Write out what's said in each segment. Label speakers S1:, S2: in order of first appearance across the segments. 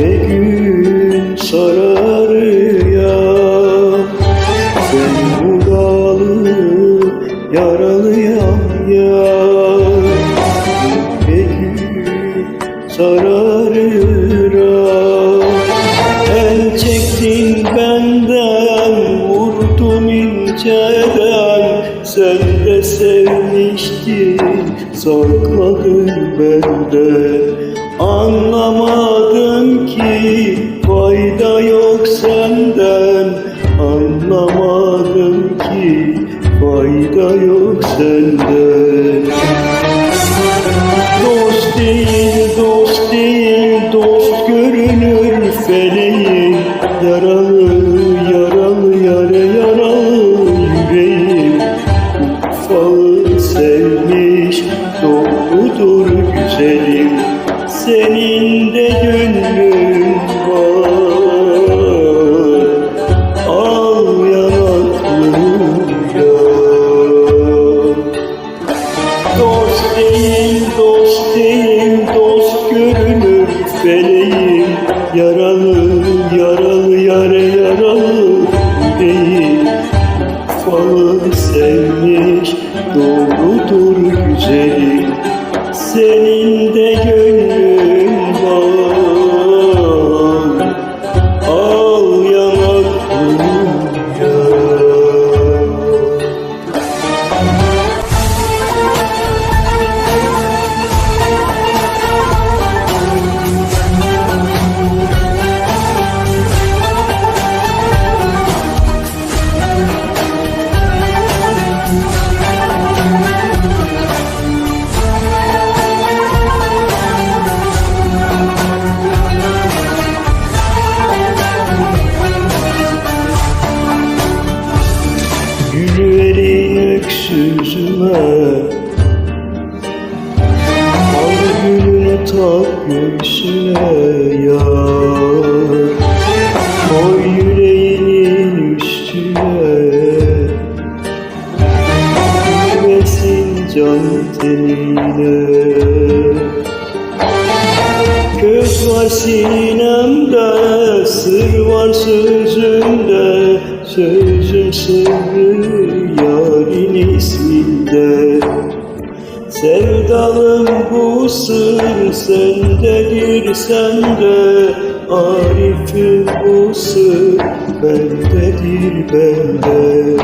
S1: ve gün sarar ya. Ben buralı yaralıyam ya. Ve gün sarar ya. El çektin benden vurdun inceden. Sen de sevmiştin sakladın benden Anlamam değil, dost görünür feleğim Yaralı, yaralı, yare yaralı değil. Falı sevmiş, doğrudur güzelim. Senin de gönlün öksüzüme Al gülünü tak göğsüne yar. Koy yüreğinin üstüne. Gülmesin can tenine. Göz var sinemde, sır var sözümde Sözüm sırrı yarın isminde Sevdalım bu sır sendedir sende. Arif'im bu sır bendedir bende.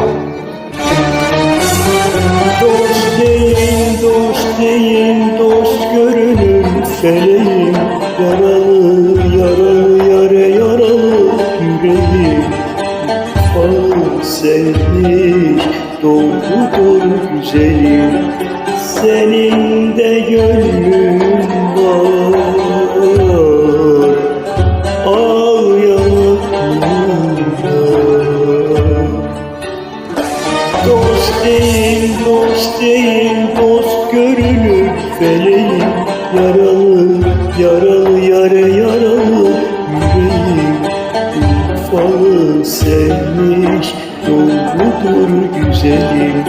S1: Dost değil, dost değil, dost görünür feleğim. Yaralı, sevmiş, doğrudur güzelim. Senin de gönlün var. Yanaklarım Dost değil, dost değil, dost görünür feleğim. Yaralı, yaralı, yare yaralı yüreğim. Ufalı sevmiş, güzelim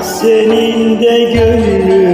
S1: Senin de gönlün